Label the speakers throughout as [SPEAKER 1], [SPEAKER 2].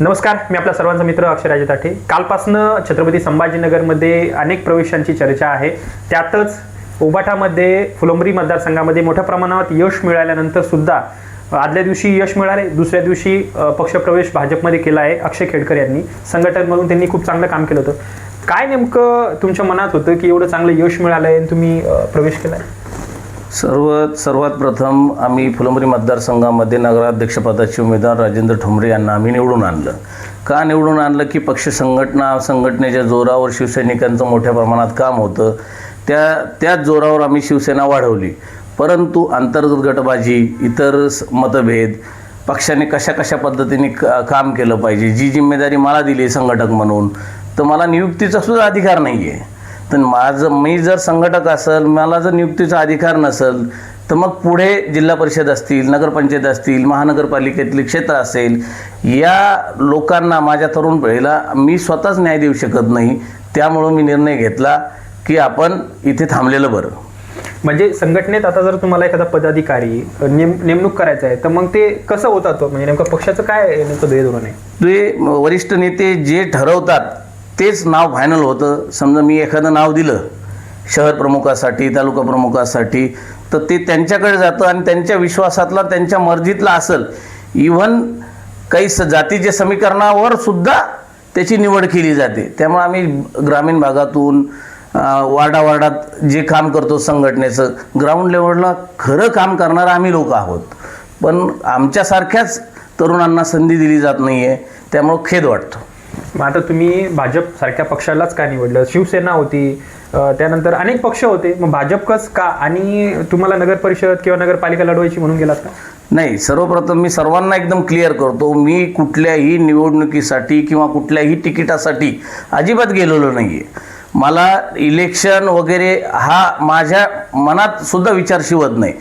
[SPEAKER 1] नमस्कार मी आपला सर्वांचा मित्र अक्षराजे ताठे. कालपासनं छत्रपती संभाजीनगरमध्ये अनेक प्रवेशांची चर्चा आहे. त्यातच उबाठामध्ये फुलंबरी मतदारसंघामध्ये मोठ्या प्रमाणात यश मिळाल्यानंतर सुद्धा आदल्या दिवशी यश मिळाले दुसऱ्या दिवशी पक्षप्रवेश भाजपमध्ये केला आहे अक्षय खेडकर यांनी. संघटन म्हणून त्यांनी खूप चांगलं काम केलं होतं. काय नेमकं तुमच्या मनात होतं की एवढं चांगलं यश मिळालंय आणि तुम्ही प्रवेश केला आहे
[SPEAKER 2] सर्व सर्वात प्रथम आम्ही फुलंबरी मतदारसंघामध्ये नगराध्यक्षपदाचे उमेदवार राजेंद्र ठोंबरे यांना आम्ही निवडून आणलं. का निवडून आणलं? की पक्ष संघटना संघटनेच्या जोरावर शिवसैनिकांचं मोठ्या प्रमाणात काम होतं. त्या त्याच जोरावर आम्ही शिवसेना वाढवली. परंतु अंतर्गत गटबाजी इतर स- मतभेद पक्षाने कशा कशा पद्धतीने का काम केलं पाहिजे? जी जिम्मेदारी मला दिली आहे संघटक म्हणून तर मला नियुक्तीचा सुद्धा अधिकार नाही आहे तर माझं मी जर संघटक असेल मला जर नियुक्तीचा अधिकार नसेल तर मग पुढे जिल्हा परिषद असतील नगरपंचायत असतील महानगरपालिकेतले क्षेत्र असेल या लोकांना माझ्या तरुण पिढीला मी स्वतःच न्याय देऊ शकत नाही त्यामुळं मी निर्णय घेतला की आपण इथे थांबलेलं बरं.
[SPEAKER 1] म्हणजे संघटनेत आता जर तुम्हाला एखादा पदाधिकारी नेम नेमणूक करायचं आहे तर मग ते कसं होतात म्हणजे नेमकं पक्षाचं काय नेमकं ध्येय धोरण आहे?
[SPEAKER 2] ते वरिष्ठ नेते जे ठरवतात तेच नाव फायनल होतं. समजा मी एखादं नाव दिलं शहर प्रमुखासाठी तालुका प्रमुखासाठी तर ते त्यांच्याकडे जातं आणि त्यांच्या विश्वासातला त्यांच्या मर्जीतला असेल. इव्हन काही स जातीच्या समीकरणावर सुद्धा त्याची निवड केली जाते. त्यामुळे आम्ही ग्रामीण भागातून वार्डा वार्डावार्डात जे काम करतो संघटनेचं ग्राउंड लेवलला खरं काम करणारं आम्ही लोक आहोत. पण आमच्यासारख्याच तरुणांना संधी दिली जात नाही आहे त्यामुळं खेद वाटतो.
[SPEAKER 1] मग आता तुम्ही भाजप सारख्या पक्षालाच का निवडलं? शिवसेना होती त्यानंतर अनेक पक्ष होते. मग भाजपकच का? आणि तुम्हाला नगर परिषद किंवा नगरपालिका लढवायची म्हणून गेलात का?
[SPEAKER 2] नाही सर्वप्रथम मी सर्वांना एकदम क्लिअर करतो मी कुठल्याही निवडणुकीसाठी किंवा कुठल्याही तिकिटासाठी अजिबात गेलेलो नाही आहे मला इलेक्शन वगैरे हा माझ्या मनात सुद्धा विचार शिवत नाही.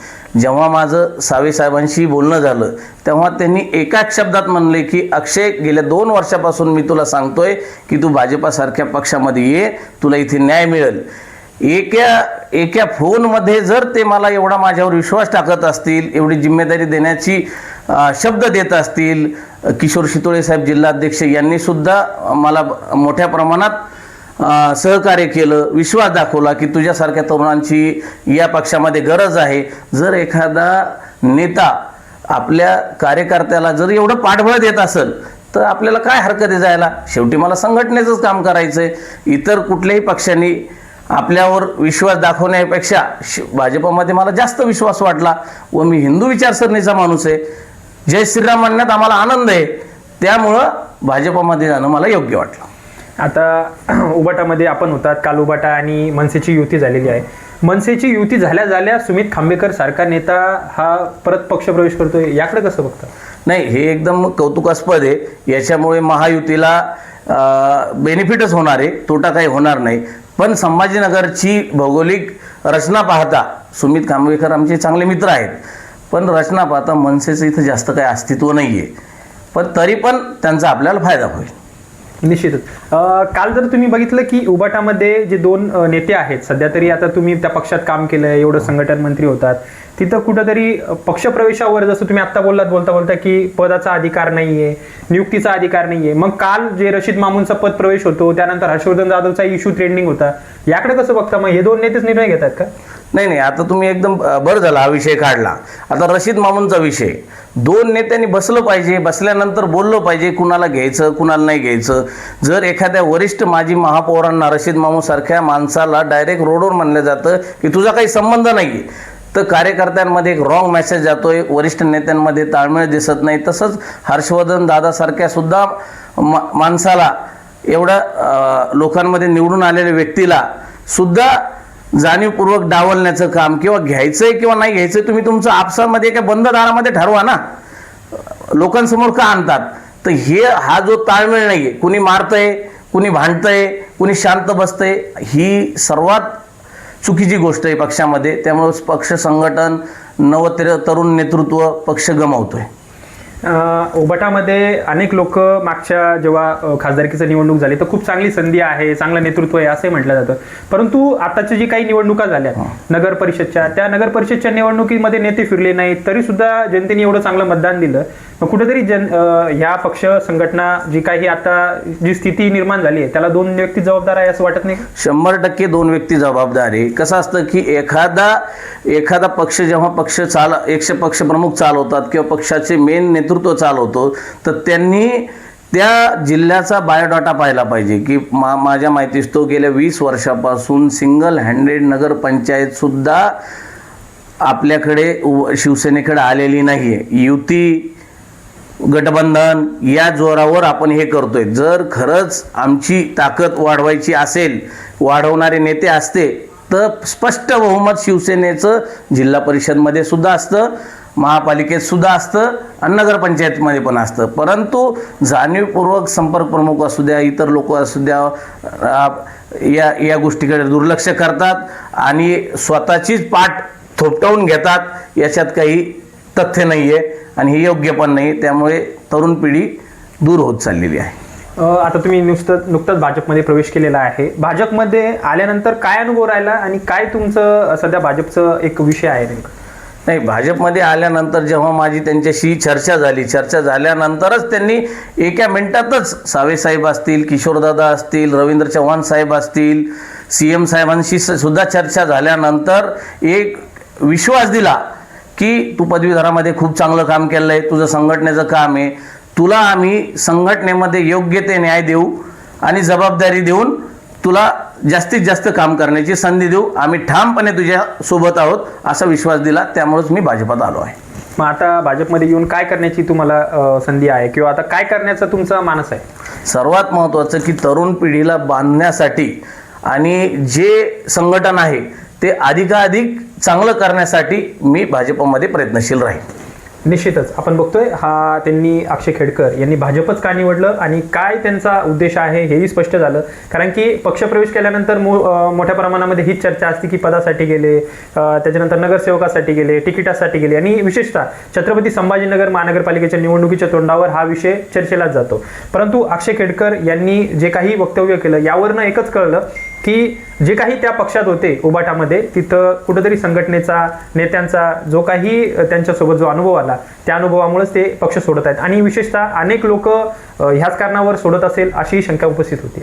[SPEAKER 2] जेव्हा माझं सावे साहेबांशी बोलणं झालं तेव्हा त्यांनी एकाच शब्दात म्हणले की अक्षय गेल्या दोन वर्षापासून मी तुला सांगतोय की तू भाजपासारख्या पक्षामध्ये ये तुला इथे न्याय मिळेल. एका एका फोनमध्ये जर ते मला एवढा माझ्यावर विश्वास टाकत असतील एवढी जिम्मेदारी देण्याची शब्द देत असतील किशोर शितोळे साहेब जिल्हाध्यक्ष यांनी सुद्धा मला मोठ्या प्रमाणात सहकार्य केलं विश्वास दाखवला की तुझ्यासारख्या तरुणांची या पक्षामध्ये गरज आहे. जर एखादा नेता आपल्या कार्यकर्त्याला जर एवढं पाठबळ देत असेल तर आपल्याला काय हरकत आहे जायला? शेवटी मला संघटनेचंच काम करायचं आहे इतर कुठल्याही पक्षांनी आपल्यावर विश्वास दाखवण्यापेक्षा श- भाजपमध्ये मला जास्त विश्वास वाटला व मी हिंदू विचारसरणीचा माणूस आहे. जय श्रीराम म्हणण्यात आम्हाला आनंद आहे. त्यामुळं भाजपमध्ये जाणं मला योग्य वाटलं.
[SPEAKER 1] आता उबाटामध्ये आपण होतात. काल उबाटा आणि मनसेची युती झालेली आहे. मनसेची युती झाल्या झाल्या सुमित खांबेकर सारखा नेता हा परत पक्ष प्रवेश करतोय. याकडे कसं बघता?
[SPEAKER 2] नाही हे एकदम कौतुकास्पद आहे. याच्यामुळे महायुतीला बेनिफिटच होणार आहे. तोटा काही होणार नाही. पण संभाजीनगरची भौगोलिक रचना पाहता सुमित खांबेकर आमचे चांगले मित्र आहेत. पण रचना पाहता मनसेचं इथं जास्त काही अस्तित्व नाही आहे पण तरी पण त्यांचा आपल्याला फायदा होईल.
[SPEAKER 1] निश्चितच. काल जर तुम्ही बघितलं की उबाटामध्ये जे दोन नेते आहेत सध्या तरी आता तुम्ही त्या पक्षात काम केलंय एवढं संघटन मंत्री होतात. तिथं कुठंतरी पक्षप्रवेशावर जसं तुम्ही आता बोललात बोलता बोलता की पदाचा अधिकार नाहीये नियुक्तीचा अधिकार नाहीये. मग काल जे रशीद मामूनचा पद प्रवेश होतो त्यानंतर हर्षवर्धन जाधवचा इश्यू ट्रेंडिंग होता. याकडे कसं बघता? मग हे दोन नेतेच निर्णय घेतात का?
[SPEAKER 2] नाही नाही आता तुम्ही एकदम बरं झाला हा विषय काढला. आता रशीद मामूनचा विषय. दोन नेत्यांनी बसलं पाहिजे बसल्यानंतर बोललं पाहिजे कुणाला घ्यायचं कुणाला नाही घ्यायचं. जर एखाद्या वरिष्ठ माजी महापौरांना रशीद मामूसारख्या माणसाला डायरेक्ट रोडवर म्हणलं जातं की तुझा काही संबंध नाही तर कार्यकर्त्यांमध्ये एक रॉंग मेसेज जातोय वरिष्ठ नेत्यांमध्ये ताळमेळ दिसत नाही. तसंच हर्षवर्धन दादासारख्या सुद्धा मा माणसाला एवढ्या लोकांमध्ये निवडून आलेल्या व्यक्तीला सुद्धा जाणीवपूर्वक डावलण्याचं काम किंवा घ्यायचंय किंवा नाही घ्यायचंय तुम्ही तुमचं आपसामध्ये एका बंद दारामध्ये ठरवा ना. लोकांसमोर का आणतात? तर हे हा जो ताळमेळ नाहीये कुणी मारतंय कुणी भांडतंय कुणी शांत बसतंय ही सर्वात चुकीची गोष्ट आहे पक्षामध्ये. त्यामुळे पक्ष संघटन नवतर तरुण नेतृत्व पक्ष गमावतोय.
[SPEAKER 1] उबाटामध्ये अनेक लोक मागच्या जेव्हा खासदारकीची निवडणूक झाली तर खूप चांगली संधी आहे चांगलं नेतृत्व आहे असंही म्हटलं जातं. परंतु आताच्या जी काही निवडणुका झाल्या नगर परिषदच्या त्या नगर परिषदच्या निवडणुकीमध्ये नेते फिरले नाहीत तरी सुद्धा जनतेने एवढं चांगलं मतदान दिलं मग कुठेतरी जन ह्या पक्ष संघटना जी काही आता जी स्थिती निर्माण झाली आहे त्याला दोन व्यक्ती जबाबदार आहे असं वाटत नाही
[SPEAKER 2] शंभर टक्के दोन व्यक्ती जबाबदार आहे. कसं असतं की एखादा एखादा पक्ष जेव्हा पक्ष चाल एकशे पक्ष प्रमुख चालवतात किंवा पक्षाचे मेन नेतृत्व चालवतो तर त्यांनी त्या जिल्ह्याचा बायोडाटा पाहिला पाहिजे की मा माझ्या माहितीस तो गेल्या वीस वर्षापासून सिंगल हँडेड नगरपंचायतसुद्धा आपल्याकडे शिवसेनेकडे आलेली नाही आहे युती गठबंधन या जोरावर आपण हे करतोय. जर खरंच आमची ताकद वाढवायची असेल वाढवणारे नेते असते तर स्पष्ट बहुमत शिवसेनेचं जिल्हा परिषदमध्ये सुद्धा असतं महापालिकेत सुद्धा असतं आणि नगरपंचायतमध्ये पण असतं. परंतु जाणीवपूर्वक संपर्क प्रमुख असू द्या इतर लोक असू द्या या या गोष्टीकडे दुर्लक्ष करतात आणि स्वतःचीच पाठ थोपटवून घेतात. याच्यात काही तथ्य नाही आहे आणि हे योग्य पण नाही त्यामुळे तरुण पिढी दूर होत चाललेली आहे.
[SPEAKER 1] आता तुम्ही नुसतं नुकतंच भाजपमध्ये प्रवेश केलेला आहे. भाजपमध्ये आल्यानंतर काय अनुभव राहिला आणि काय तुमचं सध्या भाजपचं एक विषय आहे नेमकं?
[SPEAKER 2] नाही भाजपमध्ये आल्यानंतर जेव्हा माझी त्यांच्याशी चर्चा झाली चर्चा झाल्यानंतरच त्यांनी एका मिनिटातच सावेसाहेब असतील किशोरदादा असतील रवींद्र चव्हाण साहेब असतील सी एम साहेबांशी सुद्धा चर्चा झाल्यानंतर एक विश्वास दिला की तू पदवीधरामध्ये खूप चांगलं काम केलं आहे तुझं संघटनेचं काम आहे. तुला आम्ही संघटनेमध्ये योग्य ते न्याय देऊ आणि जबाबदारी देऊन तुला जास्तीत जास्त काम करण्याची संधी देऊ. आम्ही ठामपणे तुझ्या सोबत आहोत असा विश्वास दिला त्यामुळेच मी भाजपात आलो आहे.
[SPEAKER 1] मग आता भाजपमध्ये येऊन काय करण्याची तुम्हाला संधी आहे? किंवा आता काय करण्याचा तुमचा मानस आहे?
[SPEAKER 2] सर्वात महत्त्वाचं की तरुण पिढीला बांधण्यासाठी आणि जे संघटन आहे ते अधिकाधिक चांगलं करण्यासाठी मी भाजपमध्ये प्रयत्नशील राहील
[SPEAKER 1] निश्चितच. आपण बघतोय हा त्यांनी अक्षय खेडकर यांनी भाजपच का निवडलं आणि काय त्यांचा उद्देश आहे हेही स्पष्ट झालं. कारण की पक्षप्रवेश केल्यानंतर मो मोठ्या प्रमाणामध्ये हीच चर्चा असते की पदासाठी गेले त्याच्यानंतर नगरसेवकासाठी गेले तिकिटासाठी गेले आणि विशेषतः छत्रपती संभाजीनगर महानगरपालिकेच्या निवडणुकीच्या तोंडावर हा विषय चर्चेलाच जातो. परंतु अक्षय खेडकर यांनी जे काही वक्तव्य केलं यावरनं एकच कळलं की जे काही त्या पक्षात होते उबाटामध्ये तिथं कुठंतरी संघटनेचा नेत्यांचा जो काही त्यांच्यासोबत जो अनुभव आला त्या अनुभवामुळेच ते पक्ष सोडत आहेत. आणि विशेषतः अनेक लोक ह्याच कारणावर सोडत असेल अशी शंका उपस्थित होती